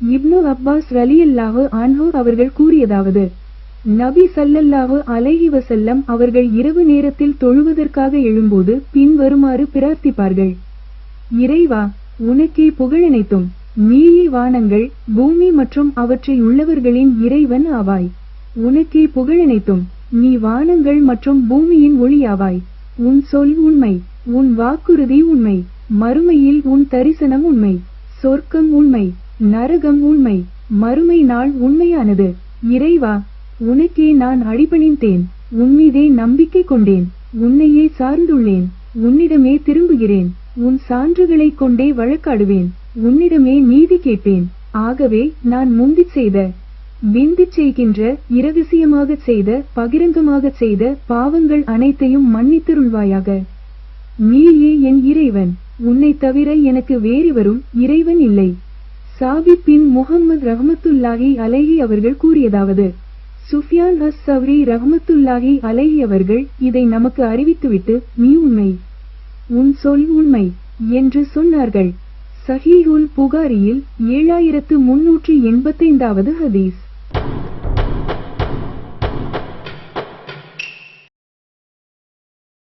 இப்னு Abbas ரலியல்லாஹு அன்ஹு அவர்கள் கூறியதாவது நபி சல்லல்லாஹு அலஹி வசல்லம் அவர்கள் இரவு நேரத்தில் தொழுவதற்காக எழும்போது பின்வருமாறு பிரார்த்திப்பார்கள். இறைவா உனக்கே புகழனைத்தும் நீயே வானங்கள் பூமி மற்றும் அவற்றில் உள்ளவர்களின் இறைவன் ஆவாய். உனக்கே புகழனைத்தும் நீ வானங்கள் மற்றும் பூமியின் ஒளியாவாய். உன் சொல் உண்மை உன் வாக்குறுதி உண்மை மறுமையில் உன் தரிசனம் உண்மை சொர்க்கம் உண்மை நரகம் உண்மை மறுமை நாள் உண்மையானது. இறைவா உனக்கே நான் அடிபணிந்தேன் உன்மீதே நம்பிக்கை கொண்டேன் உன்னையே சார்ந்துள்ளேன் உன்னிடமே திரும்புகிறேன் உன் சான்றுகளைக் கொண்டே வழக்காடுவேன் உன்னிடமே நீதி கேட்பேன். ஆகவே நான் முந்திச் செய்த விந்திச் செய்கின்ற இரகசியமாக செய்த பகிரங்கமாகச் செய்த பாவங்கள் அனைத்தையும் மன்னித்தருள்வாயாக. நீயே என் இறைவன் உன்னைத் தவிர எனக்கு வேறு வரும் இறைவன் இல்லை. சாபி பின் முகமது ரஹமத்துல்லாஹி அலைஹி அவர்கள் கூறியதாவது சுஃபியான் அஸ் சவ்ரி ரஹமத்துல்லாஹி அலைஹி அவர்கள் இதை நமக்கு அறிவித்துவிட்டு நீ உண்மை உன் சொல் உண்மை என்று சொன்னார்கள். சஹீஹுல் புகாரியில் ஏழாயிரத்து முன்னூற்றி எண்பத்தைந்தாவது ஹதீஸ்.